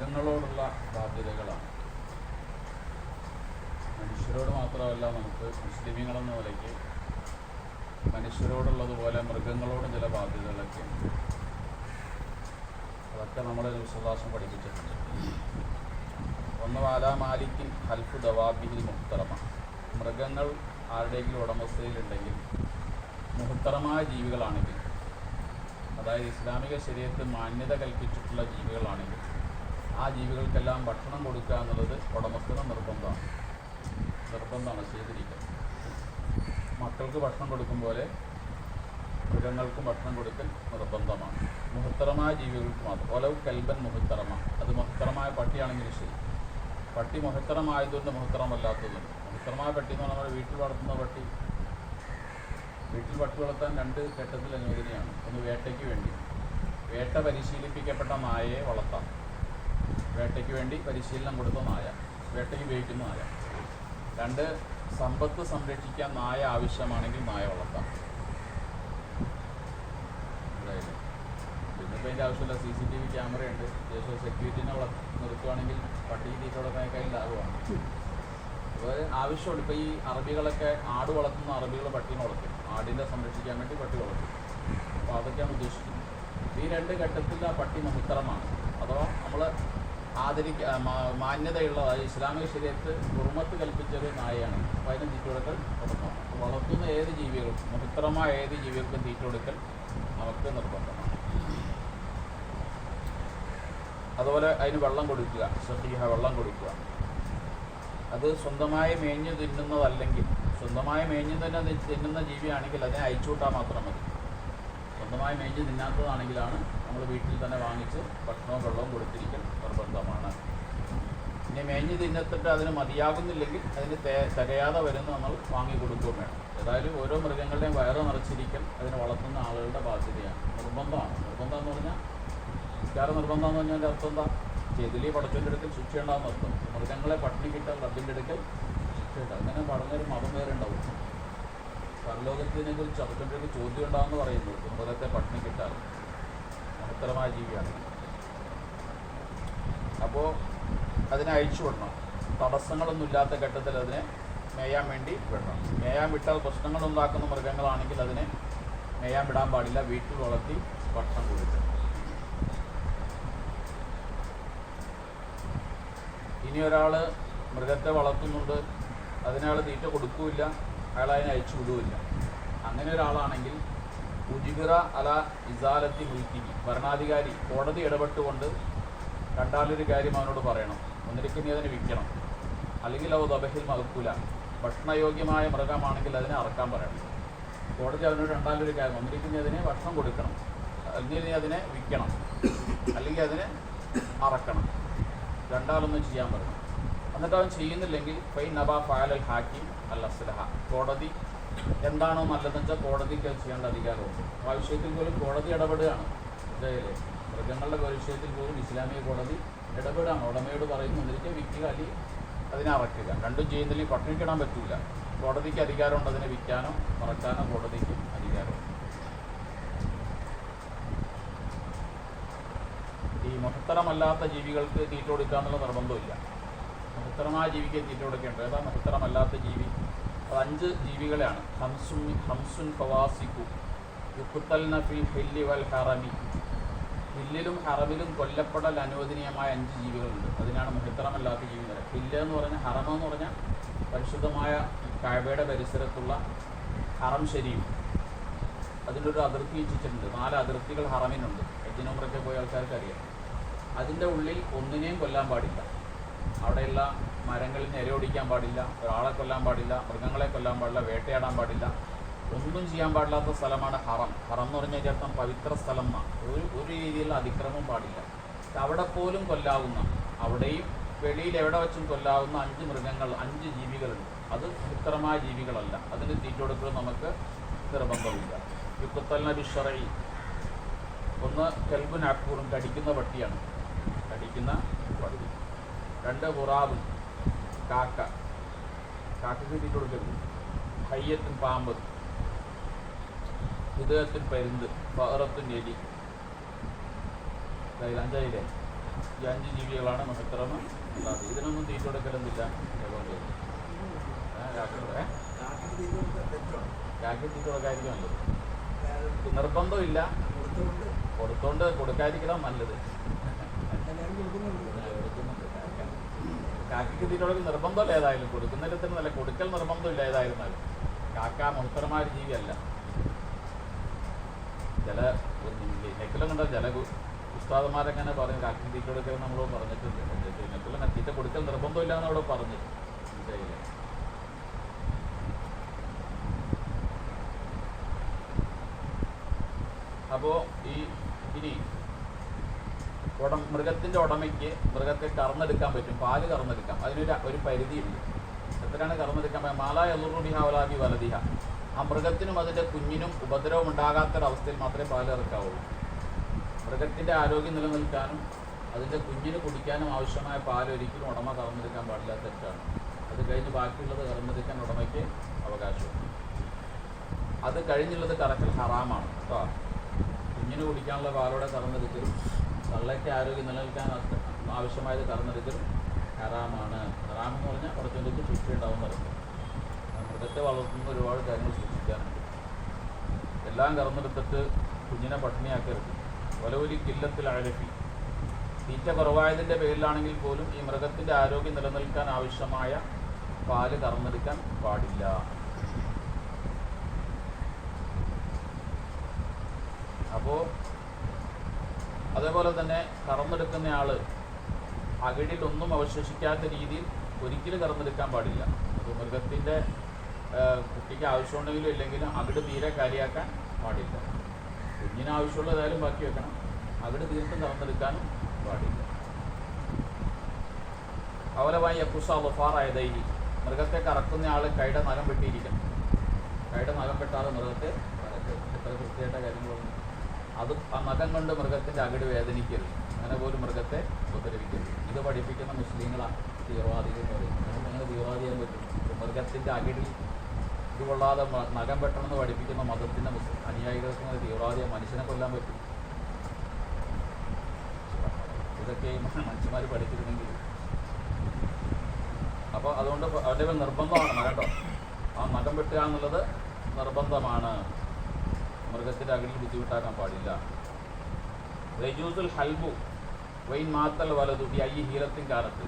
മൃഗങ്ങളോടുള്ള ബാധ്യതകളാണ്. മനുഷ്യരോട് മാത്രമല്ല നമുക്ക് മുസ്ലിമീങ്ങളെന്ന നിലയ്ക്ക് മനുഷ്യരോടുള്ളതുപോലെ മൃഗങ്ങളോടും ചില ബാധ്യതകളൊക്കെ അതൊക്കെ നമ്മുടെ വിശ്വാസം പഠിപ്പിച്ചിട്ടുണ്ട്. ഒന്ന് വാലാ മാലിക്കിൻ ഹൽഫു ദവാബിഹിൽ മുഹത്തറമ മൃഗങ്ങൾ ആരുടെയെങ്കിലും ഉടമസ്ഥയിലുണ്ടെങ്കിൽ മുഹത്തറമായ ജീവികളാണെങ്കിൽ അതായത് ഇസ്ലാമിക ശരീരത്തിൽ മാന്യത കൽപ്പിച്ചിട്ടുള്ള ജീവികളാണെങ്കിൽ ആ ജീവികൾക്കെല്ലാം ഭക്ഷണം കൊടുക്കുക എന്നുള്ളത് ഉടമസ്ഥന നിർബന്ധമാണ്. നിർബന്ധമാണ് ചെയ്തിരിക്കുക മക്കൾക്ക് ഭക്ഷണം കൊടുക്കും പോലെ മൃഗങ്ങൾക്കും ഭക്ഷണം കൊടുക്കൽ നിർബന്ധമാണ്. മഹത്തരമായ ജീവികൾക്ക് മാത്രം. ഒലവ് കൽബൻ മഹത്തരമ. അത് മഹത്തരമായ പട്ടിയാണെങ്കിലും ശരി. പട്ടി മഹത്തരമായതുകൊണ്ട് മഹത്തരമല്ലാത്തതുണ്ട് മഹത്തരമായ പട്ടി എന്ന് പറഞ്ഞാൽ വീട്ടിൽ വളർത്തുന്ന പട്ടി. വീട്ടിൽ പട്ടി വളർത്താൻ രണ്ട് ഘട്ടത്തിൽ അനുവദനയാണ് ഒന്ന് വേട്ടയ്ക്ക് വേണ്ടി. വേട്ട പരിശീലിപ്പിക്കപ്പെട്ട നായയെ വളർത്താം. വേട്ടയ്ക്ക് വേണ്ടി പരിശീലനം കൊടുത്ത നായ വേട്ടയ്ക്ക് ഉപയോഗിക്കുന്ന നായ. രണ്ട് സമ്പത്ത് സംരക്ഷിക്കാൻ നായ ആവശ്യമാണെങ്കിൽ നായ വളർത്താം. പിന്നെ പിന്നിപ്പോൾ അതിന്റെ ആവശ്യമില്ല. സി സി ടി വി ക്യാമറയുണ്ട്. ദേശീയ സെക്യൂരിറ്റിനെ വള നിർത്തുവാണെങ്കിൽ പട്ടി തീറ്റ വളർത്താനേക്കാൾ ലാഭമാണ്. അപ്പോൾ ആവശ്യമുണ്ട്. ഇപ്പോൾ ഈ അറബികളൊക്കെ ആട് വളർത്തുന്ന അറബികൾ പട്ടീനെ വളർത്തും. ആടിനെ സംരക്ഷിക്കാൻ വേണ്ടി പട്ടി വളർത്തും. അപ്പോൾ അതൊക്കെയാണ് ഉദ്ദേശിക്കുന്നത്. ഈ രണ്ട് ഘട്ടത്തിൽ ആ പട്ടി മഹിത്തറമാണ് അഥവാ നമ്മൾ ആദരിക്ക മാന്യതയുള്ള ഇസ്ലാമിക ശരീരത്ത് കുറുമത്ത് കൽപ്പിച്ചൊരു നായയാണ് അപ്പോൾ അതിന് തീറ്റൊടുക്കൽ നിർബന്ധമാണ്. വളർത്തുന്ന ഏത് ജീവികളും മഹത്തരമായ ഏത് ജീവികൾക്കും തീറ്റ അവർക്ക് നിർബന്ധമാണ്. അതുപോലെ അതിന് വെള്ളം കൊടുക്കുക സഹീഹ വെള്ളം കൊടുക്കുക. അത് സ്വന്തമായി മേഞ്ഞു തിന്നുന്നതല്ലെങ്കിൽ സ്വന്തമായി മേഞ്ഞു തന്നെ തിന്നുന്ന ജീവിയാണെങ്കിൽ അതിനെ അയച്ചുവിട്ടാൽ മാത്രം മതി. സ്വന്തമായി മേഞ്ഞു തിന്നാത്തതാണെങ്കിലാണ് നമ്മൾ വീട്ടിൽ തന്നെ വാങ്ങിച്ച് ഭക്ഷണവും വെള്ളവും കൊടുത്തിരിക്കൽ. നിർബന്ധമാണ്. ഇനി മേഞ്ഞ് തിന്നത്തിട്ട് അതിന് മതിയാകുന്നില്ലെങ്കിൽ അതിന് തികയാതെ വരുന്ന നമ്മൾ വാങ്ങിക്കൊടുക്കുകയും വേണം. ഏതായാലും ഓരോ മൃഗങ്ങളുടെയും വയറ് നിറച്ചിരിക്കും അതിനെ വളർത്തുന്ന ആളുകളുടെ ബാധ്യതയാണ്. നിർബന്ധമാണ്. നിർബന്ധം എന്ന് പറഞ്ഞാൽ നിസ്കാരം നിർബന്ധം എന്ന് പറഞ്ഞാൽ അർത്ഥം എന്താ? ചെതിലി പടച്ചോന്റെ അടുക്കൽ ശിക്ഷ ഉണ്ടാകുന്ന അർത്ഥം. മൃഗങ്ങളെ പട്ടിണി കിട്ടാൻ റബ്ബിന്റെ അടുക്കൽ ശിക്ഷയുണ്ട് അങ്ങനെ പറഞ്ഞൊരു മതം വേറെ ഉണ്ടാവും. പരലോകത്തിനെ കുറിച്ച് അർത്ഥത്തിന്റെ ചോദ്യം ഉണ്ടാകുമെന്ന് പറയുന്നത് മൃഗത്തെ പട്ടിണി കിട്ടാറ് മഹത്തരമായ ജീവിയാണ്. അപ്പോൾ അതിനെ അയച്ചു വിടണം. തടസ്സങ്ങളൊന്നും ഇല്ലാത്ത ഘട്ടത്തിൽ അതിനെ മേയാൻ വേണ്ടി വിടണം. മേയാൻ വിട്ടാൽ പ്രശ്നങ്ങൾ ഉണ്ടാക്കുന്ന മൃഗങ്ങളാണെങ്കിൽ അതിനെ മേയാൻ വിടാൻ പാടില്ല. വീട്ടിൽ വളർത്തി ഭക്ഷണം കൊടുക്കണം ഇനി ഒരാൾ മൃഗത്തെ വളർത്തുന്നുണ്ട്. അതിനയാൾ തീറ്റ കൊടുക്കൂല അയാൾ അതിനെ അയച്ചു വിടുകയില്ല. അങ്ങനെ ഒരാളാണെങ്കിൽ ഉജിബിറ അല ഇസാലത്തി മുൽക്കിനി ഭരണാധികാരി കോടതി ഇടപെട്ടുകൊണ്ട് കണ്ടാലൊരു കാര്യം അവനോട് പറയണം. ഒന്നിരിക്കും നീ അതിനെ വിൽക്കണം. അല്ലെങ്കിൽ അവ ദബഹിൽ മകക്കൂല ഭക്ഷണയോഗ്യമായ മൃഗമാണെങ്കിൽ അതിനെ അറക്കാൻ പറയണം. കോടതി അവനോട് രണ്ടാലൊരു കാര്യം. ഒന്നിരിക്കും അതിനെ ഭക്ഷണം കൊടുക്കണം. അല്ലെങ്കിൽ അതിനെ വിൽക്കണം. അല്ലെങ്കിൽ അതിനെ അറക്കണം. രണ്ടാളൊന്നും ചെയ്യാൻ പറയണം. എന്നിട്ട് അവൻ ചെയ്യുന്നില്ലെങ്കിൽ ഫൈ നബ ഫാലൽ ഹാക്കിം അൽ അസ്ലഹ. കോടതി എന്താണോ നല്ലതെന്ന് വെച്ചാൽ കോടതിക്ക് അത് ചെയ്യേണ്ട അധികാരമുണ്ട്. ആ വിഷയത്തിൽ പോലും കോടതി ഇടപെടുകയാണ്. ഇതേലെ മൃഗങ്ങളുടെ വിഷയത്തിൽ പോലും ഇസ്ലാമിക കോടതി ഇടപെടാണ് ഉടമയോട് പറയുന്നു എന്നിട്ട് വിൽക്കുക അതിനെ അറക്കുക. രണ്ടും ചെയ്യുന്നില്ലെങ്കിൽ പട്ടിണിക്കിടാൻ പറ്റില്ല കോടതിക്ക് അധികാരമുണ്ട് അതിനെ വിൽക്കാനോ മറക്കാനോ കോടതിക്ക് അധികാരമുണ്ട്. ഈ മഹത്തരമല്ലാത്ത ജീവികൾക്ക് തീറ്റ കൊടുക്കുക നിർബന്ധമില്ല. മഹത്തരമായ ജീവിക്ക് തീറ്റ കൊടുക്കേണ്ടത് ഏതാ? മഹത്തരമല്ലാത്ത ജീവി. അത് അഞ്ച് ജീവികളെയാണ്. ഹംസുൻ ഹംസുൻ ഫവാസിക്കു യുക്കുത്തൽ നഫിൽ ഹെല്ലി വൽ ഹറമി. ഹില്ലിലും ഹറമിലും കൊല്ലപ്പെടൽ അനുവദനീയമായ അഞ്ച് ജീവികളുണ്ട്. അതിനാണ് മഹിത്തറമല്ലാത്ത ജീവി എന്ന് പറയുന്നത് ഹില്ല് എന്ന് പറഞ്ഞാൽ ഹറമ എന്ന് പറഞ്ഞാൽ പരിശുദ്ധമായ കഴവയുടെ പരിസരത്തുള്ള ഹറം ശരിയും അതിന്റെ ഒരു അതിർത്തി വെച്ചിട്ടുണ്ട്. നാല് അതിർത്തികൾ ഹറമിനുണ്ട്. എജിനുമ്രൊക്കെ പോയ ആൾക്കാർക്ക് അറിയാം. അതിന്റെ ഉള്ളിൽ ഒന്നിനെയും കൊല്ലാൻ പാടില്ല. അവിടെയുള്ള മരങ്ങളിൽ നിരയൊടിക്കാൻ പാടില്ല. ഒരാളെ കൊല്ലാൻ പാടില്ല. മൃഗങ്ങളെ കൊല്ലാൻ പാടില്ല. വേട്ടയാടാൻ പാടില്ല. ഒന്നും ചെയ്യാൻ പാടില്ലാത്ത സ്ഥലമാണ് ഹറം. ഹറം എന്ന് പറഞ്ഞാൽ ചേർത്തം പവിത്ര സ്ഥലം ഒരു ഒരു രീതിയിലുള്ള അതിക്രമം പാടില്ല. അവിടെ പോലും കൊല്ലാവുന്ന അവിടെയും വെളിയിൽ എവിടെ വെച്ചും കൊല്ലാവുന്ന അഞ്ച് മൃഗങ്ങൾ അഞ്ച് ജീവികളുണ്ട്. അത് പവിത്രമായ ജീവികളല്ല. അതിന് തീറ്റൊടുക്കൽ നമുക്ക് നിർബന്ധമില്ല യുക്കത്തൽ ബിഷറയിൽ ഒന്ന് കെൽബുൻ അക്കൂറും കടിക്കുന്ന പട്ടിയാണ്. കടിക്കുന്ന പട്ടി. രണ്ട് ബുറാബും കാക്ക. കാക്കയ്ക്ക് തീറ്റൊടുക്കരുത് ഹയ്യത്തും പാമ്പ്. ഹൃദയത്തിൻ പരുന്ത് പഹറത്തിൻ എലി. അഞ്ചായില്ലേ ഈ അഞ്ച് ജീവികളാണ് മുഹത്തറമ അല്ലാതെ ഇതിനൊന്നും തീറ്റ കൊടുക്കലൊന്നുമില്ല? കാക്കി തീറ്റ കൊടുക്കാതിരിക്കും നല്ലത് നിർബന്ധമില്ല. കൊടുത്തോണ്ട് കൊടുക്കാതിരിക്കണം നല്ലത്. കാക്കയ്ക്ക് തീറ്റോടൊക്കെ നിർബന്ധമല്ല ഏതായാലും. കൊടുക്കുന്നതിന് നല്ല കൊടുക്കൽ നിർബന്ധമില്ല ഏതായിരുന്നാലും. കാക്ക മുഹത്തരമായ ജീവിയല്ല. ചില നെക്കിലും കണ്ട ചില ഉസ്താദന്മാരങ്ങനെ പറയും കാക്കി തീറ്റെടുക്കൽ പറഞ്ഞിട്ടുണ്ട്. നെക്കിലും തീറ്റ കൊടുക്കൽ നിർബന്ധമില്ല എന്ന് അവിടെ പറഞ്ഞു. മനസ്സിലായില്ലേ? അപ്പോൾ ഈ ഇനി ഉടം മൃഗത്തിന്റെ ഉടമയ്ക്ക് മൃഗത്തെ കറന്നെടുക്കാൻ പറ്റും പാൽ കറന്നെടുക്കാം. അതിനൊരു ഒരു പരിധിയുണ്ട്. എത്രയാണ് കറന്നെടുക്കാൻ? മാലായ മാല എല്ലുറുബിഹ വലാബി വലതിഹ ആ മൃഗത്തിനും അതിന്റെ കുഞ്ഞിനും ഉപദ്രവം ഉണ്ടാകാത്തൊരവസ്ഥയിൽ മാത്രമേ പാൽ ഇറക്കാവുള്ളൂ മൃഗത്തിന്റെ ആരോഗ്യം നിലനിൽക്കാനും അതിന്റെ കുഞ്ഞിന് കുടിക്കാനും ആവശ്യമായ പാൽ ഒരിക്കലും ഉടമ കറന്നെടുക്കാൻ പാടില്ല തെറ്റാണ്. അത് കഴിഞ്ഞ് ബാക്കിയുള്ളത് കറന്നെടുക്കാൻ ഉടമയ്ക്ക് അവകാശമുണ്ട്. അത് കഴിഞ്ഞുള്ളത് കറക്കൽ ഹറാമാണ് കേട്ടോ കുഞ്ഞിന് കുടിക്കാനുള്ള പാലോടെ കറന്നെടുക്കലും തള്ളയ്ക്ക് ആരോഗ്യം നിലനിൽക്കാൻ ആവശ്യമായത് കറന്നെടുക്കലും ഹറാമാണ്. ഹറാം എന്ന് പറഞ്ഞാൽ കുറച്ചുകൊണ്ടൊക്കെ ശുദ്ധി ഉണ്ടാവും മൃഗത്തെ വളർത്തുന്ന ഒരുപാട് കാര്യങ്ങൾ ശ്രദ്ധിക്കാനുണ്ട് എല്ലാം കറന്നെടുത്തിട്ട് കുഞ്ഞിനെ പട്ടിണിയാക്കരുത്. ഒരു കില്ലത്തിൽ അഴലി. തീറ്റ കുറവായതിന്റെ പേരിലാണെങ്കിൽ പോലും ഈ മൃഗത്തിന്റെ ആരോഗ്യം നിലനിൽക്കാൻ ആവശ്യമായ പാൽ കറന്നെടുക്കാൻ പാടില്ല. അപ്പോൾ അതേപോലെ തന്നെ കറന്നെടുക്കുന്ന ആൾ അകിടിലൊന്നും അവശേഷിക്കാത്ത രീതിയിൽ ഒരിക്കലും കറന്നെടുക്കാൻ പാടില്ല. അപ്പോൾ മൃഗത്തിന്റെ കുട്ടിക്ക് ആവശ്യമുണ്ടെങ്കിലും ഇല്ലെങ്കിലും അകിട് തീരെ കാര്യമാക്കാൻ പാടില്ല. കുഞ്ഞിന് ആവശ്യമുള്ള ഏതായാലും ബാക്കി വെക്കണം. അകിട് തീർത്തും കറന്നെടുക്കാനും പാടില്ല. അവലമായി യക്കുസ വഫാറായതൈഹി മൃഗത്തെ കറക്കുന്ന ആൾ കൈയുടെ നഖം വെട്ടിയിരിക്കണം കൈയുടെ നഖം വെട്ടാതെ മൃഗത്തെ. എത്ര കൃത്യമായിട്ട കാര്യങ്ങളൊന്നും അത് ആ നഖം കൊണ്ട് മൃഗത്തിന്റെ അകിട് വേദനിക്കരുത്. അങ്ങനെ പോലും മൃഗത്തെ ഉപദ്രവിക്കരുത്. ഇത് പഠിപ്പിക്കുന്ന മുസ്ലിങ്ങളാണ് തീവ്രവാദികൾ പറയും അങ്ങനെ തീവ്രവാദിയാൻ പറ്റും. മൃഗത്തിന്റെ അകിടിൽ കൊള്ളാതെ നഖം വെട്ടണമെന്ന് പഠിപ്പിക്കുന്ന മതത്തിന്റെ അനുയായികൾക്ക് തീവ്രവാദിയെ മനുഷ്യനെ കൊല്ലാൻ പറ്റും. ഇതൊക്കെ മനുഷ്യന്മാർ പഠിച്ചിരുന്നെങ്കിൽ. അപ്പോൾ അതുകൊണ്ട് അവരുടെ നിർബന്ധമാണ് കേട്ടോ. ആ നഖം വെട്ടുക എന്നുള്ളത് നിർബന്ധമാണ്. മൃഗത്തിന്റെ അകലിൽ ബുദ്ധിമുട്ടാക്കാൻ പാടില്ല. റെജൂസുൽ ഹൽബു വൈൻ മാത്തൽ വലതു ഈ അയ്യ ഹീലത്തിൻ കാലത്ത്.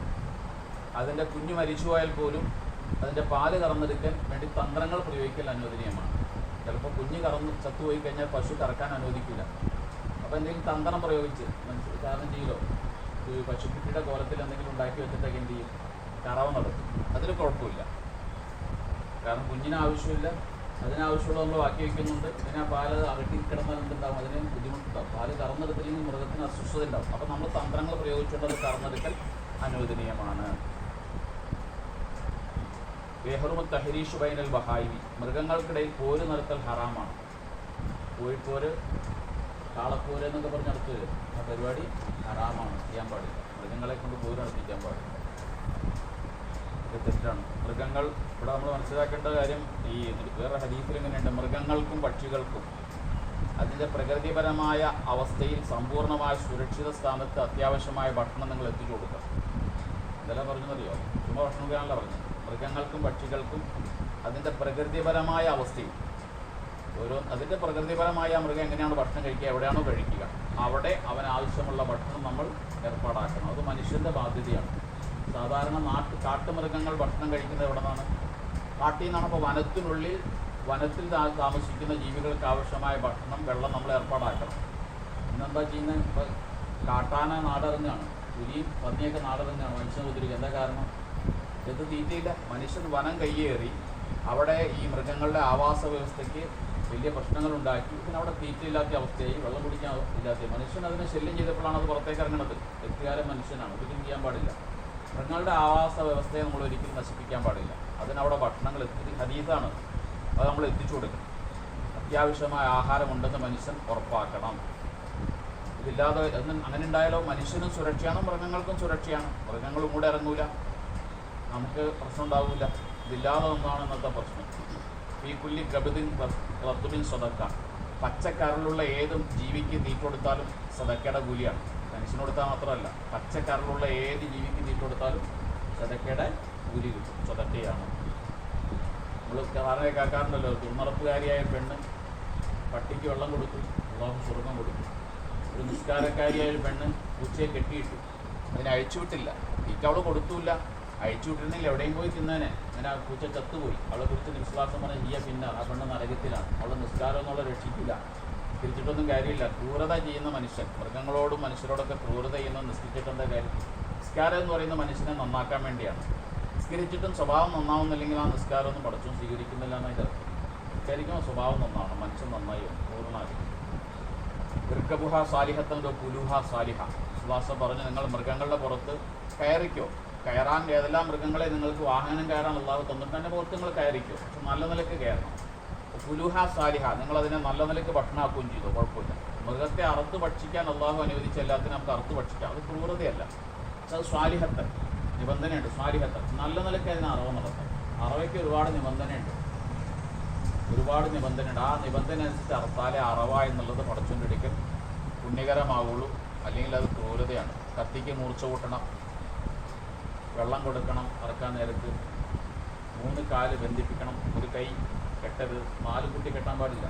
അതിന്റെ കുഞ്ഞു മരിച്ചുപോയാൽ പോലും അതിന്റെ പാൽ കറന്നെടുക്കാൻ വേണ്ടി തന്ത്രങ്ങൾ പ്രയോഗിക്കൽ അനുവദനീയമാണ്. ചിലപ്പോൾ കുഞ്ഞ് കറന്ന് ചത്തുപോയി കഴിഞ്ഞാൽ പശു കറക്കാൻ അനുവദിക്കില്ല അപ്പോൾ എന്തെങ്കിലും തന്ത്രം പ്രയോഗിച്ച് മനസ്സിൽ കാരണം ചെയ്യലോ ഈ പശുക്കുട്ടിയുടെ കോലത്തിൽ എന്തെങ്കിലും ഉണ്ടാക്കി വെച്ചിട്ടൊക്കെ എന്ത് ചെയ്യും? കറവ് നടത്തും. അതിൽ കുഴപ്പമില്ല. കാരണം കുഞ്ഞിന് ആവശ്യമില്ല. അതിനാവശ്യമുള്ള നമ്മൾ ബാക്കി വയ്ക്കുന്നുണ്ട് പിന്നെ ആ പാൽ അകട്ടി കിടന്നാൽ എന്തുണ്ടാവും? അതിന് ബുദ്ധിമുട്ടുണ്ടാവും. പാൽ കറന്നെടുത്തില്ലെങ്കിൽ മൃഗത്തിന് അസ്വസ്ഥത ഉണ്ടാവും അപ്പോൾ നമ്മൾ തന്ത്രങ്ങൾ പ്രയോഗിച്ചുകൊണ്ട് അത് കറന്നെടുക്കൽ അനുവദനീയമാണ്. ബെഹറുമ തഹരീഷ് ബൈനൽ ബഹായിമി മൃഗങ്ങൾക്കിടയിൽ പോര് നടത്തൽ ഹറാമാണ്. കോഴിപ്പോര് കാളപ്പോര് എന്നൊക്കെ പറഞ്ഞ് നടത്തുക ആ പരിപാടി ഹറാമാണ്. ചെയ്യാൻ പാടില്ല. മൃഗങ്ങളെ കൊണ്ട് പോര് നടത്തിക്കാൻ പാടില്ല. തെറ്റാണ്. മൃഗങ്ങൾ ഇവിടെ നമ്മൾ മനസ്സിലാക്കേണ്ട കാര്യം ഈ വേറെ ഹരീഫിൽ എങ്ങനെയുണ്ട് മൃഗങ്ങൾക്കും പക്ഷികൾക്കും അതിന്റെ പ്രകൃതിപരമായ അവസ്ഥയിൽ സമ്പൂർണമായ സുരക്ഷിത സ്ഥാനത്ത് അത്യാവശ്യമായ ഭക്ഷണം നിങ്ങൾ എത്തിച്ചു കൊടുക്കുക. ഇതെല്ലാം പറഞ്ഞെന്നറിയോ? ചുമ്മാ ഭക്ഷണം കഴിക്കാനല്ല പറഞ്ഞു. മൃഗങ്ങൾക്കും പക്ഷികൾക്കും അതിന്റെ പ്രകൃതിപരമായ അവസ്ഥയിൽ ഓരോ അതിന്റെ പ്രകൃതിപരമായ മൃഗം എങ്ങനെയാണ് ഭക്ഷണം കഴിക്കുക എവിടെയാണോ കഴിക്കുക അവിടെ അവന് ആവശ്യമുള്ള ഭക്ഷണം നമ്മൾ ഏർപ്പാടാക്കണം. അത് മനുഷ്യന്റെ ബാധ്യതയാണ്. സാധാരണ നാട്ട് കാട്ടുമൃഗങ്ങൾ ഭക്ഷണം കഴിക്കുന്നത് എവിടെ നിന്നാണ് കാട്ടിൽ നിന്നാണ്. അപ്പോൾ വനത്തിനുള്ളിൽ വനത്തിൽ താമസിക്കുന്ന ജീവികൾക്ക് ആവശ്യമായ ഭക്ഷണം വെള്ളം നമ്മൾ ഏർപ്പാടാക്കണം. ഇന്നെന്താ ചെയ്യുന്നത്? ഇപ്പോൾ കാട്ടാന നാടറിഞ്ഞാണ് പുലിയും പന്നിയൊക്കെ നാടറിഞ്ഞാണ് മനുഷ്യൻ കുതിരിക്കുക എന്താ കാരണം? ഇത് തീറ്റയില്ല. മനുഷ്യൻ വനം കയ്യേറി. അവിടെ ഈ മൃഗങ്ങളുടെ ആവാസ വ്യവസ്ഥയ്ക്ക് വലിയ പ്രശ്നങ്ങൾ ഉണ്ടാക്കി പിന്നെ അവിടെ തീറ്റയില്ലാത്ത അവസ്ഥയായി. വെള്ളം കുടിക്കാൻ ഇല്ലാത്ത മനുഷ്യൻ അതിനെ ശല്യം ചെയ്തപ്പോഴാണ് അത് പുറത്തേക്ക് ഇറങ്ങുന്നത് വ്യക്തികാലം മനുഷ്യനാണ്. ഒരിക്കലും ചെയ്യാൻ പാടില്ല. മൃഗങ്ങളുടെ ആവാസ വ്യവസ്ഥയെ നമ്മൾ ഒരിക്കലും നശിപ്പിക്കാൻ പാടില്ല. അതിനവിടെ ഭക്ഷണങ്ങൾ എത്തി ഹദീസാണ് അത് നമ്മൾ എത്തിച്ചു കൊടുക്കണം. അത്യാവശ്യമായ ആഹാരമുണ്ടെന്ന് മനുഷ്യൻ ഉറപ്പാക്കണം. ഇതില്ലാതെ അങ്ങനെ ഉണ്ടായാലോ? മനുഷ്യനും സുരക്ഷയാണ് മൃഗങ്ങൾക്കും സുരക്ഷയാണ്. മൃഗങ്ങളും കൂടെ ഇറങ്ങൂല. നമുക്ക് പ്രശ്നം ഉണ്ടാവില്ല. ഇതില്ലാതെ ഒന്നാണ് ഇന്നത്തെ പ്രശ്നം. ഈ കുല്ലി കബിദിൻ റത്തുബിൻ സ്വതക്ക. പച്ചക്കറിലുള്ള ഏതും ജീവിക്ക് തീറ്റ കൊടുത്താലും സദക്കയുടെ കൂലിയാണ്. മനുഷ്യന് കൊടുത്താൽ മാത്രമല്ല പച്ചക്കറിലുള്ള ഏത് ജീവിക്ക് തീറ്റ കൊടുത്താലും ചതക്കയുടെ കൂലി കിട്ടും. സ്വതക്കയാണ്. നമ്മൾ സാധാരണ കേൾക്കാറുണ്ടല്ലോ തുണറപ്പുകാരിയായ പെണ്ണ് പട്ടിക്ക് വെള്ളം കൊടുത്തു അള്ളാഹു സ്വർഗം കൊടുത്തു. ഒരു നിസ്കാരക്കാരിയായ പെണ്ണ് ഉച്ചയെ കെട്ടിയിട്ടു. അതിനെ അഴിച്ചുവിട്ടില്ല തീറ്റ അവൾ കൊടുത്തൂല്ല. അഴിച്ചുവിട്ടിരുന്നെങ്കിൽ എവിടെയും പോയി തിന്നേനെ അങ്ങനെ ആ പൂച്ച ചത്തുപോയി. അവളെ കുറിച്ച് വിശ്വാസം പറഞ്ഞ ഇയ പിന്നെ ആ പെണ്ണ് നരകത്തിലാണ്. അവളെ നിസ്കാരം എന്നുള്ള രക്ഷിക്കില്ല. തിരിച്ചിട്ടൊന്നും കാര്യമില്ല. ക്രൂരത ചെയ്യുന്ന മനുഷ്യൻ. മൃഗങ്ങളോടും മനുഷ്യരോടൊക്കെ ക്രൂരത ചെയ്യുന്ന നിസ്കരിച്ചിട്ടെന്താ കാര്യം? നിസ്കാരം എന്ന് പറയുന്ന മനുഷ്യനെ നന്നാക്കാൻ വേണ്ടിയാണ്. നിസ്കരിച്ചിട്ടും സ്വഭാവം നന്നാവുന്നില്ലെങ്കിൽ ആ നിസ്കാരം ഒന്നും പഠിച്ചും സ്വീകരിക്കുന്നില്ല എന്നതിന്റെ അർത്ഥം നിസ്കരിക്കുമ്പോൾ സ്വഭാവം നന്നാവണം. മനുഷ്യൻ നന്നായി പൂർണമാകും വൃക്കബുഹ സാലിഹത്തന്റെ പുലുഹ സാലിഹ. സുവാസ പറഞ്ഞു നിങ്ങൾ മൃഗങ്ങളുടെ പുറത്ത് കയറിക്കോ. കയറാൻ ഏതെല്ലാം മൃഗങ്ങളെ നിങ്ങൾക്ക് വാഹനം കയറാൻ അള്ളാഹു തന്നിട്ട് തന്നെ പുറത്ത് നിങ്ങൾ കയറിക്കും. നല്ല നിലയ്ക്ക് കയറണം. പുലുഹ സാലിഹ നിങ്ങൾ അതിനെ നല്ല നിലയ്ക്ക് ഭക്ഷണമാക്കുകയും ചെയ്തു കുഴപ്പമില്ല. മൃഗത്തെ അറുത്ത് ഭക്ഷിക്കാൻ അള്ളാഹു അനുവദിച്ച എല്ലാത്തിനും നമുക്ക് അറുത്ത് ഭക്ഷിക്കാം. അത് ക്രൂരതയല്ല. അത് സ്വാലിഹത്ത്. നിബന്ധനയുണ്ട് സ്വാലിഹത്ത്. നല്ല നിലയ്ക്ക് അതിന് അറവ് നടത്താം. അറവയ്ക്ക് ഒരുപാട് നിബന്ധനയുണ്ട്. ഒരുപാട് നിബന്ധനയുണ്ട്. ആ നിബന്ധന അനുസരിച്ച് അറുത്താലേ അറവ എന്നുള്ളത് പടച്ചോന്റെ അടുക്കൽ പുണ്യകരമാവുള്ളൂ. അല്ലെങ്കിൽ അത് ക്രൂരതയാണ്. കത്തിക്ക് മൂർച്ച കൂട്ടണം. വെള്ളം കൊടുക്കണം ഇറക്കാൻ നേരത്ത്. മൂന്ന് കാൽ ബന്ധിപ്പിക്കണം. ഒരു കൈ കെട്ടരുത്. നാല് കുട്ടി കെട്ടാൻ പാടില്ല.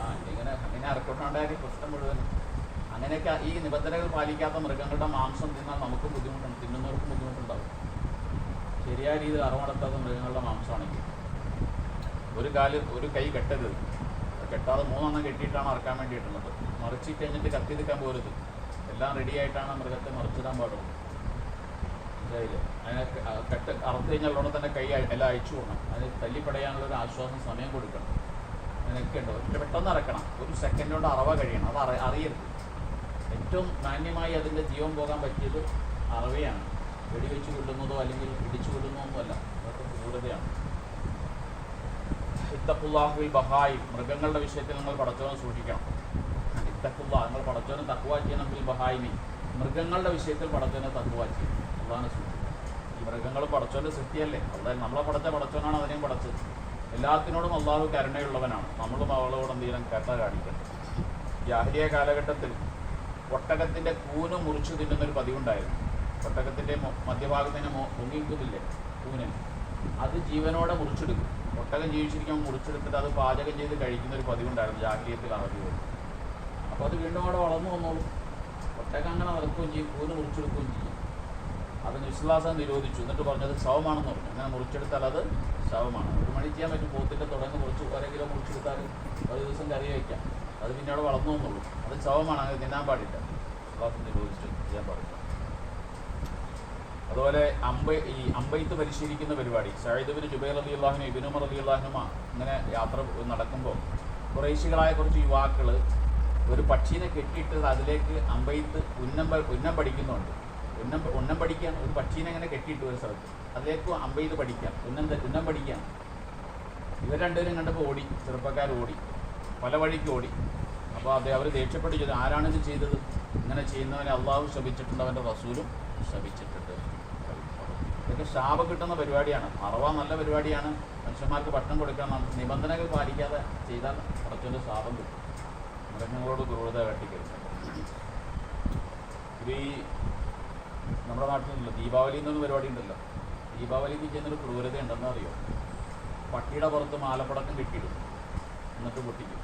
ആ ഇങ്ങനെ അങ്ങനെ അറക്കോട്ടുണ്ടായ പ്രശ്നം മുഴുവൻ അങ്ങനെയൊക്കെ ഈ നിബന്ധനകൾ പാലിക്കാത്ത മൃഗങ്ങളുടെ മാംസം തിന്നാൽ നമുക്കും ബുദ്ധിമുട്ടുണ്ട്. തിന്നുന്നവർക്കും ബുദ്ധിമുട്ടുണ്ടാവും. ശരിയായ രീതിയിൽ അറിവ് മൃഗങ്ങളുടെ മാംസമാണെങ്കിൽ. ഒരു കാൽ ഒരു കൈ കെട്ടരുത്. കെട്ടാതെ മൂന്നെണ്ണം കെട്ടിയിട്ടാണ് അറക്കാൻ വേണ്ടിയിട്ടുള്ളത് മറിച്ച് കഴിഞ്ഞിട്ട് കത്തിയെടുക്കാൻ പോരുത്. എല്ലാം റെഡി ആയിട്ടാണ് മൃഗത്തെ മറിച്ചിടാൻ പാടുള്ളൂ. അതിനെ കെട്ട് അറുത്ത് കഴിഞ്ഞാൽ ഉടനെ തന്നെ കൈ എല്ലാം അയച്ചു പോകണം അതിന് തല്ലിപ്പടയാനുള്ള ഒരു ആശ്വാസം സമയം കൊടുക്കണം. അങ്ങനെയൊക്കെ ഉണ്ട്. പക്ഷെ പെട്ടെന്ന് അറക്കണം. ഒരു സെക്കൻഡ് കൊണ്ട് അറവ കഴിയണം. അത് അറി അറിയരുത്. ഏറ്റവും മാന്യമായി അതിന്റെ ജീവൻ പോകാൻ പറ്റിയത് അറവയാണ്. വെടിവെച്ച് കൊല്ലുന്നതോ അല്ലെങ്കിൽ ഇടിച്ചു കൊല്ലുന്നതോ ഒന്നുമല്ല അതൊക്കെ ക്രൂരതയാണ്. ഇത്തപ്പുള്ളാഹുൽ ബഹായി. മൃഗങ്ങളുടെ വിഷയത്തിൽ നമ്മൾ പടച്ചോനെ സൂക്ഷിക്കണം. ഇത്തക്കുള്ള നിങ്ങൾ പടച്ചോനെ തക്കുവ ചെയ്യണം മൃഗങ്ങളുടെ വിഷയത്തിൽ പടച്ചോനെ തക്കുവ ചെയ്യും അതാണ് ഈ മൃഗങ്ങൾ പടച്ചോന്റെ സൃഷ്ടിയല്ലേ? അതായത് നമ്മളെ പടച്ച പടച്ചോനാണ് അതിനെയും പടച്ചത്. എല്ലാത്തിനോടും അള്ളാഹു കരുണയുള്ളവനാണ്. നമ്മളും അവളോട് എന്തെങ്കിലും കരുണ കാണിക്കണം. ജാഹിരിയ കാലഘട്ടത്തിൽ ഒട്ടകത്തിന്റെ കൂന് മുറിച്ചു തിന്നുന്നൊരു പതിവുണ്ടായിരുന്നു. ഒട്ടകത്തിന്റെ മധ്യഭാഗത്തിന് മുങ്ങിക്കുന്നില്ലേ? കൂന്. അത് ജീവനോടെ മുറിച്ചെടുക്കും. ഒട്ടകം ജീവിച്ചിരിക്കുമ്പോൾ മുറിച്ചെടുത്തിട്ട് അത് പാചകം ചെയ്ത് കഴിക്കുന്ന ഒരു പതിവുണ്ടായിരുന്നു. ജാഹിരിയത്തിൽ അറബികൾ അപ്പോൾ അത് വീണ്ടും അവിടെ വളർന്നു വന്നോളും. ഒറ്റയ്ക്ക് അങ്ങനെ നടക്കുകയും ചെയ്യും പൂവിന് മുറിച്ചെടുക്കുകയും ചെയ്യും. അത് വിശ്വാസം നിരോധിച്ചു. എന്നിട്ട് പറഞ്ഞത് ശവമാണെന്ന് പറഞ്ഞു. അങ്ങനെ മുറിച്ചെടുത്താൽ അത് ശവമാണ്. ഒരു മണി ചെയ്യാൻ പറ്റും പോത്തിന്റെ തുടങ്ങി കുറച്ച് ഒരേ കിലോ മുറിച്ചെടുത്താൽ ഒരു ദിവസം കറി വയ്ക്കാം. അത് പിന്നെ അവിടെ വളർന്നു വന്നുള്ളൂ അത് ശവമാണ് അങ്ങനെ തിന്നാൻ പാടില്ല. വിശ്വാസം നിരോധിച്ചു ചെയ്യാൻ പാടില്ല. അതുപോലെ അമ്പ ഈ അമ്പയത്ത് പരിശീലിക്കുന്ന പരിപാടി. സൈദബിന് ജുബൈർ അലി അള്ളാഹിനും ഇബിനുമർ അലി അള്ളാഹിനുമ ഇങ്ങനെ യാത്ര നടക്കുമ്പോൾ കുറേശികളായ കുറച്ച് യുവാക്കൾ ഒരു പക്ഷീനെ കെട്ടിയിട്ട് അതിലേക്ക് അമ്പയത്ത് ഉന്നം ഉന്നം പഠിക്കുന്നുണ്ട്. ഉന്നം ഉന്നം പഠിക്കാൻ ഒരു പക്ഷീനെ അങ്ങനെ കെട്ടിയിട്ട് ഒരു സ്ഥലത്ത്. അതിലേക്ക് അമ്പെയ്ത് പഠിക്കാം. ഉന്നം ഉന്നം പഠിക്കാം. ഇവർ രണ്ടുപേരും കണ്ടപ്പോൾ ഓടി. ചെറുപ്പക്കാർ ഓടി. പല വഴിക്ക് ഓടി. അപ്പോൾ അത് അവർ ദേഷ്യപ്പെട്ട് ചെയ്തു. ആരാണിത് ചെയ്തത്? ഇങ്ങനെ ചെയ്യുന്നവനെ അള്ളാഹു ശപിച്ചിട്ടുണ്ട്. അവന്റെ റസൂലും ശപിച്ചിട്ടുണ്ട്. ഇതൊക്കെ ശാപം കിട്ടുന്ന പരിപാടിയാണ്. അറവ നല്ല പരിപാടിയാണ്. മനുഷ്യന്മാർക്ക് ഭക്ഷണം കൊടുക്കാൻ നിബന്ധനകൾ പാലിക്കാതെ ചെയ്താൽ കുറച്ചൊരു ശാപം കിട്ടും. മൃഗങ്ങളോട് ക്രൂരത കാട്ടിക്കരുത്. ഇത് ഈ നമ്മുടെ നാട്ടിലുള്ള ദീപാവലി എന്നൊരു പരിപാടി ഉണ്ടല്ലോ. ദീപാവലി എന്ന് ചെയ്യുന്നൊരു ക്രൂരത ഉണ്ടെന്ന് അറിയോ? പട്ടിയുടെ പുറത്ത് മാലപ്പടക്കം കെട്ടിയിടും. എന്നിട്ട് പൊട്ടിക്കും.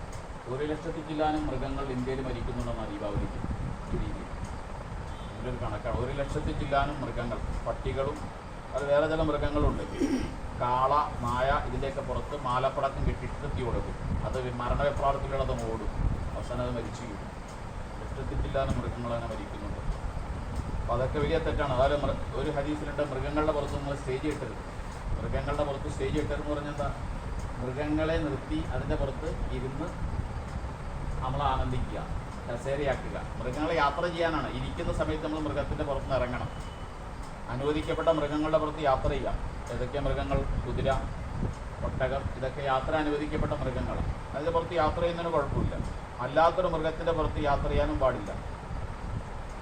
ഒരു ലക്ഷത്തി ചില്ലാനും മൃഗങ്ങൾ ഇന്ത്യയിൽ മരിക്കുന്നുണ്ടെന്നാണ് ദീപാവലിക്ക് രീതിയിൽ ഇതിന്റെ ഒരു കണക്കാണ്. ഒരു ലക്ഷത്തി ചില്ലാനും മൃഗങ്ങൾ പട്ടികളും അത് വേറെ ചില മൃഗങ്ങളുണ്ട്. കാള നായ ഇതിന്റെയൊക്കെ പുറത്ത് മാലപ്പടക്കം കെട്ടിയിട്ട് തീ കൊടുക്കും. അത് മരണവെപ്രാളത്തിലുള്ള അത് ഓടും. അവസാനം അത് മരിച്ചു മൃഗങ്ങൾ അങ്ങനെ മരിക്കുന്നുണ്ട് അപ്പോൾ അതൊക്കെ വലിയ തെറ്റാണ്. അതായത് ഒരു ഹദീസിലുണ്ട് മൃഗങ്ങളുടെ പുറത്ത് നമ്മൾ സ്റ്റേജ് ഇട്ടരുത് മൃഗങ്ങളുടെ പുറത്ത് സ്റ്റേജ് ഇട്ടരെന്ന് പറഞ്ഞാൽ എന്താ? മൃഗങ്ങളെ നിർത്തി അതിന്റെ പുറത്ത് ഇരുന്ന് നമ്മൾ ആനന്ദിക്കുക കസേരയാക്കുക. മൃഗങ്ങളെ യാത്ര ചെയ്യാനാണ്. ഇരിക്കുന്ന സമയത്ത് നമ്മൾ മൃഗത്തിന്റെ പുറത്ത് ഇറങ്ങണം. അനുവദിക്കപ്പെട്ട മൃഗങ്ങളുടെ പുറത്ത് യാത്ര ചെയ്യാം ഏതൊക്കെ മൃഗങ്ങൾ? കുതിര ഒട്ടകം ഇതൊക്കെ യാത്ര അനുവദിക്കപ്പെട്ട മൃഗങ്ങളാണ്. അതിന്റെ പുറത്ത് യാത്ര ചെയ്യുന്നതിന് കുഴപ്പമില്ല. അല്ലാത്തൊരു മൃഗത്തിന്റെ പുറത്ത് യാത്ര ചെയ്യാനും പാടില്ല.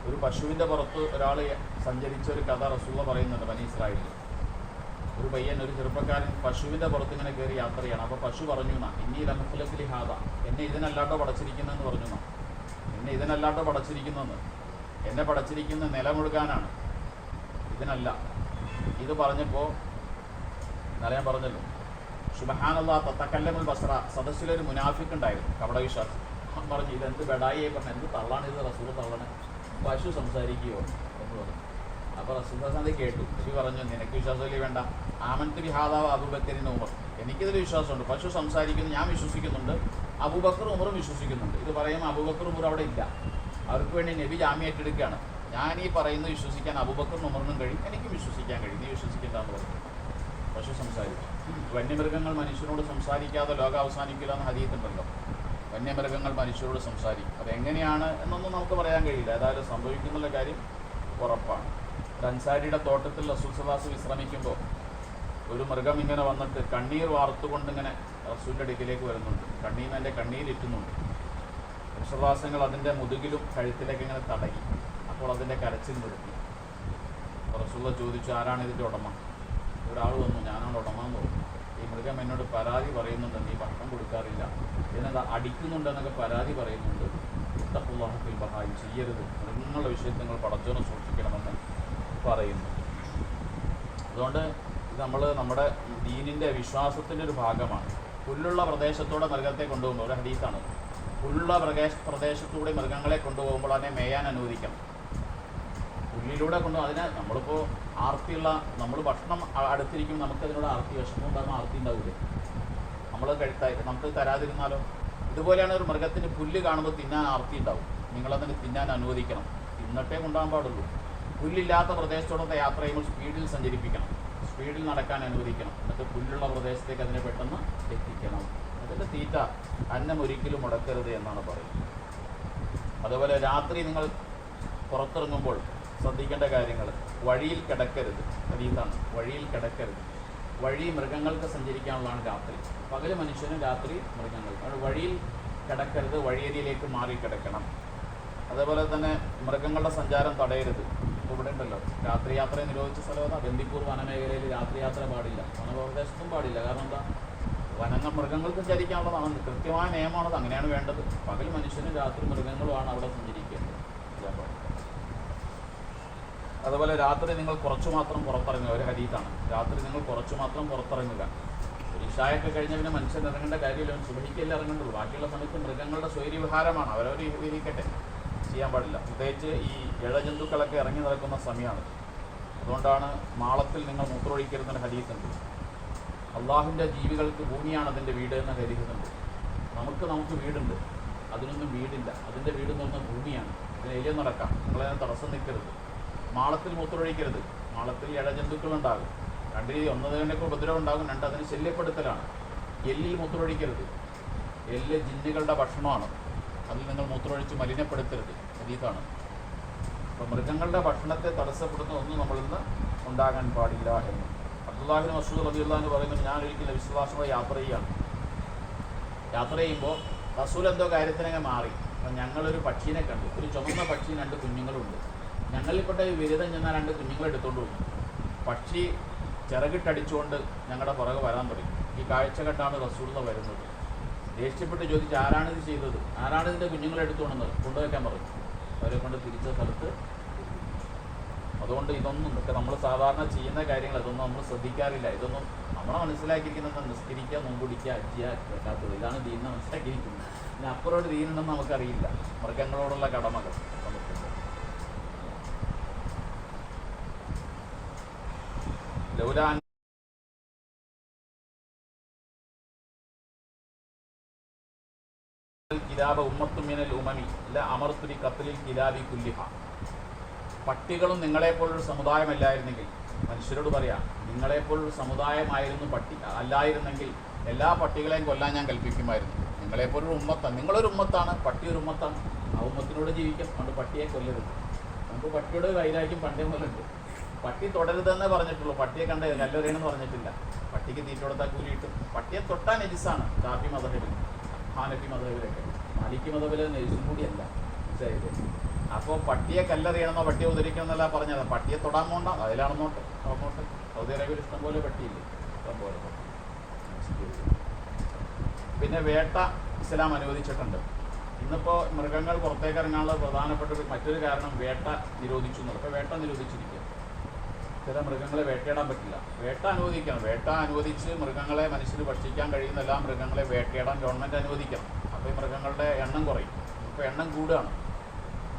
ഒരു പശുവിന്റെ പുറത്ത് ഒരാൾ സഞ്ചരിച്ച ഒരു കഥ റസൂള പറയുന്നുണ്ട് ഇസ്രായേലിൽ ഒരു പയ്യൻ ഒരു ചെറുപ്പക്കാരൻ പശുവിന്റെ പുറത്ത് ഇങ്ങനെ കയറി യാത്ര ചെയ്യണം. അപ്പോൾ പശു പറഞ്ഞു എന്നാ ഇനി ലമഫലത്തിൽ ഹാദ. എന്നെ പടച്ചിരിക്കുന്നു പടച്ചിരിക്കുന്നതെന്ന് പറഞ്ഞു എന്നാ എന്നെ ഇതിനല്ലാണ്ട് പടച്ചിരിക്കുന്നതെന്ന്. എന്നെ പടച്ചിരിക്കുന്ന നിലമുഴുകാനാണ് ഇതിനല്ല. ഇത് പറഞ്ഞപ്പോൾ ഇന്നലെ ഞാൻ പറഞ്ഞല്ലോ സുബഹാനുള്ള തത്തക്കല്ലമുൽ ബസ്ര സദസ്സിലൊരു മുനാഫിക്ക് ഉണ്ടായിരുന്നു കപട വിശ്വാസം പറഞ്ഞു ഇതെന്ത് ബെഡായി? പറഞ്ഞു എന്ത് തള്ളാണ് ഇത്? റസൂൽ തള്ളണ്. പശു സംസാരിക്കുകയോ എന്ന് പറഞ്ഞു. അപ്പോൾ റസൂൽ അത് കേട്ടു. നബി പറഞ്ഞു നിനക്ക് വിശ്വാസമില്ലേ? വേണ്ട. ആമൻത്ത് ബിഹാദാവ് അബൂബക്കരിന് ഉമർ. എനിക്കിതിൽ വിശ്വാസമുണ്ട്. പശു സംസാരിക്കുന്നു ഞാൻ വിശ്വസിക്കുന്നുണ്ട്. അബൂബക്കർ ഉമറും വിശ്വസിക്കുന്നുണ്ട്. ഇത് പറയുമ്പോൾ അബൂബക്കർ ഉമർ അവിടെ ഇല്ല. അവർക്ക് വേണ്ടി നബി ഏറ്റെടുക്കുകയാണ് ഞാൻ ഈ പറയുന്നത് വിശ്വസിക്കാൻ അബുബക്കറിന് ഉമറിനും കഴിയും. എനിക്കും വിശ്വസിക്കാൻ കഴിയും. നീ വിശ്വസിക്കേണ്ടെന്ന് പറഞ്ഞു. പശു സംസാരിക്കും വന്യമൃഗങ്ങൾ മനുഷ്യനോട് സംസാരിക്കാതെ ലോകം അവസാനിക്കില്ല എന്ന് ഹദീത്തുണ്ടല്ലോ വന്യമൃഗങ്ങൾ മനുഷ്യരോട് സംസാരിക്കും. അതെങ്ങനെയാണ് എന്നൊന്നും നമുക്ക് പറയാൻ കഴിയില്ല. ഏതായാലും സംഭവിക്കുന്നുള്ള കാര്യം ഉറപ്പാണ്. റൻസാരിയുടെ തോട്ടത്തിൽ റസൂൽ സദാസ് വിശ്രമിക്കുമ്പോൾ ഒരു മൃഗം ഇങ്ങനെ വന്നിട്ട് കണ്ണീർ വാർത്തുകൊണ്ട് ഇങ്ങനെ റസൂലിന്റെ അടുക്കിലേക്ക് വരുന്നുണ്ട്. കണ്ണീർ എന്റെ കണ്ണീരിറ്റുന്നുണ്ട് വിശ്വാസങ്ങൾ അതിന്റെ മുതുകിലും കഴുത്തിലേക്ക് ഇങ്ങനെ തടകി. അപ്പോൾ അതിന്റെ കരച്ചിൽ നിർത്തി റസൂള ചോദിച്ചു ആരാണ് ഇതിന്റെ ഉടമ? ഒരാൾ വന്നു ഞാനാണ് ഉടമ തോന്നുന്നു ഈ മൃഗം എന്നോട് പരാതി പറയുന്നുണ്ട് നീ ഭക്ഷണം കൊടുക്കാറില്ല. എന്നത് അടിക്കുന്നുണ്ടെന്നൊക്കെ പരാതി പറയുന്നുണ്ട്. ഇത്തപ്പുല്ലാഹത്തിൽ ബഹായി ചെയ്യരുത്. മൃഗങ്ങളുടെ വിഷയത്തിൽ നിങ്ങൾ പടച്ചോനെ സൂക്ഷിക്കണമെന്ന് പറയുന്നു. അതുകൊണ്ട് നമ്മൾ നമ്മുടെ ദീനിന്റെ വിശ്വാസത്തിന്റെ ഒരു ഭാഗമാണ്. പുല്ലുള്ള പ്രദേശത്തൂടെ മൃഗത്തെ കൊണ്ടുപോകുമ്പോൾ ഒരു ഹദീസാണ്. പുല്ലുള്ള പ്രദേശ പ്രദേശത്തൂടെ മൃഗങ്ങളെ കൊണ്ടുപോകുമ്പോൾ അതിനെ മേയാൻ അനുവദിക്കണം. പുല്ലിലൂടെ കൊണ്ട് അതിനെ നമ്മളിപ്പോൾ ആർത്തിയുള്ള നമ്മൾ ഭക്ഷണം അടുത്തിരിക്കും നമുക്ക് അതിനോട് ആർത്തി വിഷമം ഉണ്ടാകുമ്പോൾ ആർത്തി ഉണ്ടാവില്ലേ നമ്മൾ കഴുത്തായി നമുക്ക് തരാതിരുന്നാലോ ഇതുപോലെയാണ് ഒരു മൃഗത്തിന് പുല്ല് കാണുമ്പോൾ തിന്നാൻ ആർത്തി ഉണ്ടാവും. നിങ്ങളതിന് തിന്നാൻ അനുവദിക്കണം. തിന്നട്ടേ കൊണ്ടുപോകാൻ പാടുള്ളൂ. പുല്ലില്ലാത്ത പ്രദേശത്തോടൊക്കെ യാത്ര ചെയ്യുമ്പോൾ സ്പീഡിൽ സഞ്ചരിപ്പിക്കണം. സ്പീഡിൽ നടക്കാൻ അനുവദിക്കണം. എന്നിട്ട് പുല്ലുള്ള പ്രദേശത്തേക്ക് അതിനെ പെട്ടെന്ന് എത്തിക്കണം. അതിന്റെ തീറ്റ അന്നം ഒരിക്കലും മുടക്കരുത് എന്നാണ് പറയുന്നത്. അതുപോലെ രാത്രി നിങ്ങൾ പുറത്തിറങ്ങുമ്പോൾ ശ്രദ്ധിക്കേണ്ട കാര്യങ്ങൾ വഴിയിൽ കിടക്കരുത്. അതീതാണ് വഴിയിൽ കിടക്കരുത്. വഴി മൃഗങ്ങൾക്ക് സഞ്ചരിക്കാനുള്ളതാണ് രാത്രി. പകൽ മനുഷ്യനും രാത്രി മൃഗങ്ങൾ അത് വഴിയിൽ കിടക്കരുത്. വഴിയരിയിലേക്ക് മാറി കിടക്കണം. അതേപോലെ തന്നെ മൃഗങ്ങളുടെ സഞ്ചാരം തടയരുത്. ഇപ്പോൾ ഇവിടെ ഉണ്ടല്ലോ. രാത്രി യാത്ര നിരോധിച്ച സ്ഥലം ബന്ദിപ്പൂർ വനമേഖലയിൽ രാത്രി യാത്ര പാടില്ല. വനപ്രദേശത്തും പാടില്ല. കാരണം എന്താ? വനങ്ങൾ മൃഗങ്ങൾക്ക് സഞ്ചരിക്കാനുള്ളതാണ് കൃത്യമായ നിയമമാണത്. അങ്ങനെയാണ് വേണ്ടത്. പകൽ മനുഷ്യനും രാത്രി മൃഗങ്ങളുമാണ് അവിടെ സഞ്ചരിക്കേണ്ടത് ഇതാ പാടില്ല. അതുപോലെ രാത്രി നിങ്ങൾ കുറച്ചു മാത്രം പുറത്തിറങ്ങുക. ഒരു ഹരീതാണ് രാത്രി നിങ്ങൾ കുറച്ചു മാത്രം പുറത്തിറങ്ങുക. ഇഷായൊക്കെ കഴിഞ്ഞ പിന്നെ മനുഷ്യൻ ഇറങ്ങേണ്ട കാര്യമില്ല. അവൻ സുബഹിക്കല്ലേ ഇറങ്ങേണ്ടുള്ളൂ ബാക്കിയുള്ള സമയത്ത് മൃഗങ്ങളുടെ സ്വൈര്യവിഹാരമാണ്. അവരവർ വിഹരിക്കട്ടെ. ചെയ്യാൻ പാടില്ല. പ്രത്യേകിച്ച് ഈ ഇഴജന്തുക്കളൊക്കെ ഇറങ്ങി നടക്കുന്ന സമയമാണ്. അതുകൊണ്ടാണ് മാളത്തിൽ നിങ്ങൾ മൂത്രമൊഴിക്കരുതെന്ന് ഹരീസുണ്ട് അള്ളാഹുവിന്റെ ജീവികൾക്ക് ഭൂമിയാണ് അതിന്റെ വീട് എന്ന് ഹരീസുണ്ട് നമുക്ക് നമുക്ക് വീടുണ്ട്. അതിനൊന്നും വീടില്ല. അതിന്റെ വീട് എന്ന് പറഞ്ഞാൽ ഭൂമിയാണ്. അതിന് എലിയ നടക്കാം നിങ്ങളതിനെ തടസ്സം നിൽക്കരുത്. മാളത്തിൽ മൂത്രമൊഴിക്കരുത്. മാളത്തിൽ ഇഴജന്തുക്കൾ ഉണ്ടാകും രണ്ട് രീതി. ഒന്നതിനൊക്കെ ഉപദ്രവം ഉണ്ടാകും രണ്ട് അതിന് ശല്യപ്പെടുത്തലാണ്. എല്ലിൽ മൂത്രമൊഴിക്കരുത്. എല്ല് ജിന്നുകളുടെ ഭക്ഷണമാണ്. അതിൽ നിങ്ങൾ മൂത്രമൊഴിച്ച് മലിനപ്പെടുത്തരുത്. അതീതാണ്. അപ്പോൾ മൃഗങ്ങളുടെ ഭക്ഷണത്തെ തടസ്സപ്പെടുന്ന ഒന്നും നമ്മളിൽ നിന്ന് ഉണ്ടാകാൻ പാടില്ല എന്ന്. അബ്ദുല്ലാഹിന് മസൂദ് റബിയുള്ള എന്ന് പറയുന്നത് ഞാൻ ഒരിക്കലും വിശ്വാസമായി യാത്ര ചെയ്യാണ്. യാത്ര ചെയ്യുമ്പോൾ റസൂൽ എന്തോ കാര്യത്തിനങ്ങ് മാറി. അപ്പം ഞങ്ങളൊരു പക്ഷീനെ കണ്ടു. ഒരു ചുമന്ന പക്ഷി രണ്ട് കുഞ്ഞുങ്ങളുണ്ട്. ഞങ്ങളിൽപ്പെട്ട ഈ വിരുദ്ധം ചെന്ന രണ്ട് കുഞ്ഞുങ്ങളെ എടുത്തുകൊണ്ട് പോയി പക്ഷി ചിറകിട്ടടിച്ചുകൊണ്ട് ഞങ്ങളുടെ പുറകെ വരാൻ തുടങ്ങി. ഈ കാഴ്ച കണ്ടാണ് റസൂള്ള വരുന്നത്. ദേഷ്യപ്പെട്ട് ചോദിച്ച് ആരാണ് ഇത് ചെയ്തത്? ആരാണ് ഇതിന്റെ കുഞ്ഞുങ്ങളെ എടുത്തുകൊണ്ടുവന്നത്? കൊണ്ടുവയ്ക്കാൻ പറഞ്ഞു. അവരെ കൊണ്ട് തിരിച്ച സ്ഥലത്ത് അതുകൊണ്ട് ഇതൊന്നും ഒക്കെ നമ്മൾ സാധാരണ ചെയ്യുന്ന കാര്യങ്ങൾ അതൊന്നും നമ്മൾ ശ്രദ്ധിക്കാറില്ല. ഇതൊന്നും നമ്മളെ മനസ്സിലാക്കിയിരിക്കുന്നത് നിസ്കരിക്കുക മുമ്പുടിക്കുക അജ്ജിയ കേൾക്കാത്തത് ഇതാണ് ദീനെ മനസ്സിലാക്കിയിരിക്കുന്നത്. പിന്നെ അപ്പുറോട് ദീനുണ്ടെന്ന് നമുക്കറിയില്ല. മൃഗങ്ങളോടുള്ള കടമകൾ. നമുക്കുണ്ട് നിങ്ങളെ ഉമ്മത്തുമിനൽ ഉമമി. ല അമർത്തുരി കത്തലിൽ കിതാബി പട്ടികളും സമുദായമല്ലായിരുന്നെങ്കിൽ മനുഷ്യരോട് പറയാം നിങ്ങളെപ്പോലൊരു സമുദായമായിരുന്നു പട്ടി അല്ലായിരുന്നെങ്കിൽ എല്ലാ പട്ടികളെയും കൊല്ലാൻ ഞാൻ കൽപ്പിക്കുമായിരുന്നു. നിങ്ങളെപ്പോലൊരു ഉമ്മത്താണ് നിങ്ങളൊരു ഉമ്മത്താണ് പട്ടി ഒരു ഉമ്മത്താണ്. ആ ഉമ്മത്തിനോട് ജീവിക്കാം അതുകൊണ്ട് പട്ടിയെ കൊല്ലരുത്. നമുക്ക് പട്ടിയോട് വൈരാഗ്യം പണ്ടേ മുതലുണ്ട്. പട്ടി തുടരുതെന്നേ പറഞ്ഞിട്ടുള്ളൂ. പട്ടിയെ കണ്ട കല്ലെറിയണമെന്ന് പറഞ്ഞിട്ടില്ല. പട്ടിക്ക് തീറ്റ കൊടുത്താൽ കൂലി കിട്ടും. പട്ടിയെ തൊട്ടാൻ നെജിസാണ് കാപ്പി മതഹിൽ ഹാനഫി മതഹിലൊക്കെ മാലിക്ക് മതഹിൽ നെജിസും കൂടിയല്ല അപ്പോൾ പട്ടിയെ കല്ലെറിയണമെന്നോ പട്ടിയെ ഉദരിക്കണം എന്നല്ല പറഞ്ഞത്. പട്ടിയെ തൊടാൻ പോണ്ട. അതിലാണെന്നോട്ട് അങ്ങോട്ട്. സൗദി അറേബ്യയിൽ ഇഷ്ടം പോലെ പട്ടിയില്ലേ? ഇഷ്ടം പോലെ പിന്നെ വേട്ട ഇസ്ലാം അനുവദിച്ചിട്ടുണ്ട്. ഇന്നിപ്പോൾ മൃഗങ്ങൾ പുറത്തേക്ക് ഇറങ്ങാനുള്ള പ്രധാനപ്പെട്ട മറ്റൊരു കാരണം വേട്ട നിരോധിച്ചു എന്നുള്ളത്. വേട്ട നിരോധിച്ചിരിക്കുക ചില മൃഗങ്ങളെ വേട്ടയാടാൻ പറ്റില്ല. വേട്ട അനുവദിക്കണം. വേട്ട അനുവദിച്ച് മൃഗങ്ങളെ മനുഷ്യന് ഭക്ഷിക്കാൻ കഴിയുന്ന എല്ലാ മൃഗങ്ങളെ വേട്ടയാടാൻ ഗവൺമെന്റ് അനുവദിക്കണം. അപ്പോൾ ഈ മൃഗങ്ങളുടെ എണ്ണം കുറയും. ഇപ്പോൾ എണ്ണം കൂടുകയാണ്.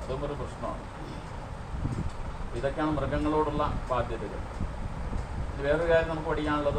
അതും ഒരു പ്രശ്നമാണ്. ഇതൊക്കെയാണ് മൃഗങ്ങളോടുള്ള ബാധ്യതകൾ. വേറൊരു കാര്യം നമുക്ക് പഠിക്കാനുള്ളത്